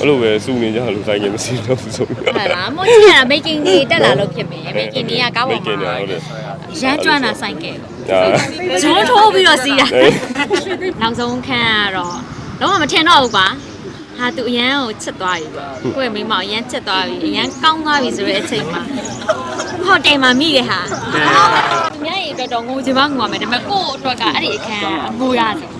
အဲ့လိုပဲစုနေကြလို့ဆိုင်ငယ်မရှိတော့ဘူးဆိုပြီးဟုတ်လားမို့ကြီးကမိတ်ကင်းကြီးတက်လာလို့ဖြစ်မယ်မိတ်ကင်းကြီးကကားပေါ်ကင်းနေမှာဟုတ်တယ်ရမ်းကျွမ်းတာဆိုင်ကဲဒါဇွန်းထိုးပြီးတော့စီးတာအေးနောက်ဆုံးခန်းကတော့လုံးဝမထင်တော့ဘူးကွာဟာသူအရန်ကိုချစ်သွားပြီပေါ့ကိုယ့်ရဲ့မိန်းမကိုအရန်ချစ်သွားပြီအရန်ကောင်းသွားပြီဆိုတဲ့အချိန်မှာဟိုတယ်မှာမိတယ်ဟာသူများရေအတွက်တော့ငိုချင်မှငိုရမယ်ဒါပေမဲ့ကိုယ့်အတွက်ကအဲ့ဒီအခန်းကငိုရတယ်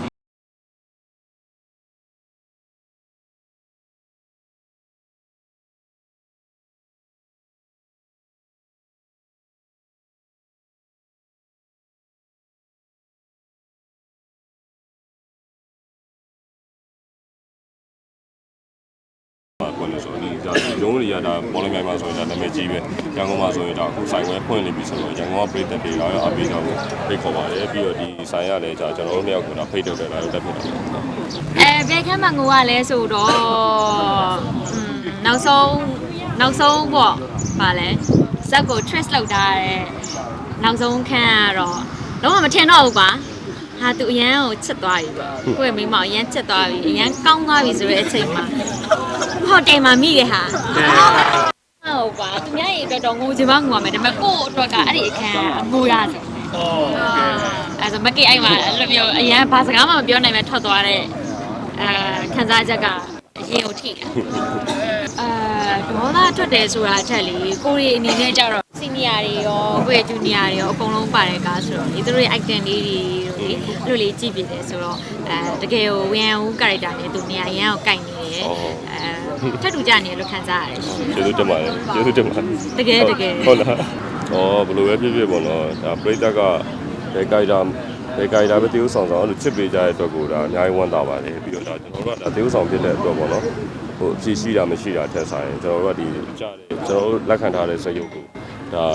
ဖွင့်လို့ဆိုတော့ဒီဒါရုံးတွေရတာပေါ်လမြိုင်မှာဆိုရင်ဒါနာမည်ကြီးပဲရန်ကုန်မှာဆိုရင်ဒါအခုဆိုင်ဝဲဖွင့်နေပြီဆိုတော့ရန်ကုန်ကပြည်သက်တွေလာရောအပိတော့ဖိတ်ခေါ်ပါတယ်ပြီးတော့ဒီဆိုင်ရလည်းじゃကျွန်တော်တို့နှစ်ယောက်ကဒါဖိတ်တော့တယ်လာတော့တက်ဖြစ်တယ် အဲဘယ်ခန်းမှာငိုရလဲဆိုတော့อืมနောက်ဆုံးနောက်ဆုံးပေါ့ဗာလဲဇက်ကို trace လောက်ထားတဲ့နောက်ဆုံးခန်းကတော့လုံးဝမထင်တော့ဘူးကွာဟာသူအရန်ကိုချစ်သွားပြီပေါ့ကိုယ့်ရဲ့မိန်းမကိုအရန်ချစ်သွားပြီအရန်ကောင်းသွားပြီဆိုတဲ့အချိန်မှာ ဟိုတယ်မှာမိတယ်ဟာဟုတ်ကွာသူများရေအတွက်တော့ငိုချင်မှငိုရမယ်ဒါပေမဲ့ကိုယ့်အတွက်ကအဲ့ဒီအခန်းကငိုရတယ်အဲ့ဆိုမကေအိုင်မှာအဲ့လိုမျိုးအရန်ဘာစကားမှမပြောနိုင်ပဲထွက်သွားတဲ့အဲခံစားချက်ကအရင်ကိုထိတယ်အဲဒေါသထွက်တယ်ဆိုတာအထက်လေကိုရီအနေနဲ့ကြတော့ စီနီယာတွေရောကိုယ့်ရဲ့ဂျူနီယာတွေရောအကုန်လုံးပါတဲ့ကားဆိုတော့ဒီသူတို့ရဲ့ item လေးတွေတို့လေအဲ့လိုလေးကြည့်ပြတယ်ဆိုတော့အဲတကယ်ကိုဝင်းဟူ character နဲ့သူနေရာအရန်ကိုကိုင်နေတယ်အဲထပ်တူကြနေလို့ခံစားရတယ်ကျေးဇူးတင်ပါတယ်ကျေးဇူးတင်ပါတယ်တကယ်တကယ်ဟုတ်လားဩဘယ်လိုပဲဖြစ်ဖြစ်ပေါ့နော်ဒါပရိသတ်ကဘယ်ကြိုက်တာဘယ်ကြိုက်တာပဲတည်ဥဆောင်ဆောင်အဲ့လိုချစ်ပေးကြတဲ့အတွက်ကိုဒါအများကြီးဝမ်းသာပါတယ်ပြီးတော့ဒါကျွန်တော်တို့ကဒါတည်ဥဆောင်ဖြစ်တဲ့အတွက်ပေါ့နော်ဟိုအဖြစ်ရှိတာမရှိတာထက်ဆိုင်ကျွန်တော်တို့ကဒီကြားတယ်ကျွန်တော်တို့လက်ခံထားတဲ့စရုပ်ကို ဒါ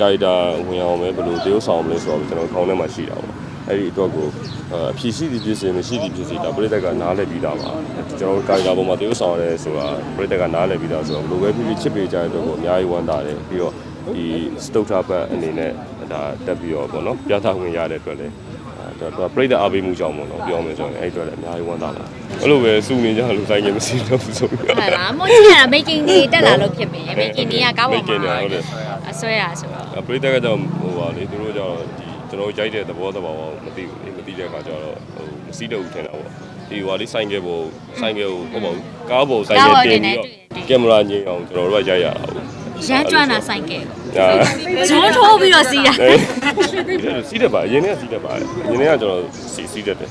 ကြိုက်တာဝင်အောင်ပဲဘယ်လိုတည်ဥဆောင်မလဲဆိုတော့ကျွန်တော်ခေါင်းထဲမှာရှိတာပေါ့အဲ့ဒီအတွက်ကိုအဖြစ်ရှိသည်ဖြစ်စေမရှိသည်ဖြစ်စေဒါပရိသတ်ကနားလည်ပြီးသားပါကျွန်တော်တို့ကြိုက်တာပေါ်မှာတည်ဥဆောင်ရဲဆိုတာပရိသတ်ကနားလည်ပြီးသားဆိုတော့ဘယ်လိုပဲဖြစ်ဖြစ်ချစ်ပေးကြတဲ့အတွက်ကိုအများကြီးဝမ်းသာတယ်ပြီးတော့ဒီစတုတ်ထဘတ်အနေနဲ့ဒါတက်ပြီးတော့ပေါ့နော်ပြသဝင်ရတဲ့အတွက်လည်း အဲတော့ပြိတ္တအားပေးမှုကြောင့်ပေါ့နော်ပြောမယ်ဆိုရင်အဲ့အတွက်လည်းအများကြီးဝမ်းသာပါအဲ့လိုပဲစုနေကြလို့ဆိုင်ငယ်မရှိတော့ဘူးဆိုပြီးဟုတ်လားမို့ကြီးကမိတ်ကင်းကြီးတက်လာလို့ဖြစ်မယ်မိတ်ကင်းကြီးကကားပေါ်မိတ်ကင်းနေမှာဟုတ်တယ်အဆွဲရဆိုတော့ပြိတ္တကကြောင့်ဟိုပါလေသူတို့ကြောင့်ဒီကျွန်တော်ကြိုက်တဲ့သဘောသဘာဝမသိဘူးလေမသိတဲ့အခါကျတော့ဟိုမစီးတော့ဘူးထင်တာပေါ့ဒီဟိုလေးဆိုင်ကယ်ပေါ်ဆိုင်ကယ်ကိုဟုတ်ပါဘူးကားပေါ်ဆိုင်ကယ်တင်ပြီးတော့ကင်မရာငြိမ်အောင်ကျွန်တော်တို့ကရိုက်ရတာဟုတ်ရမ်းကျွမ်းတာဆိုင်ကဲ ဒါဇွန်းထိုးပြီးတော့စီးတာအေးစီးတယ်ပါအရင်ကစီးတယ်ပါအရင်ကကျွန်တော်စီးစီးတတ်တယ်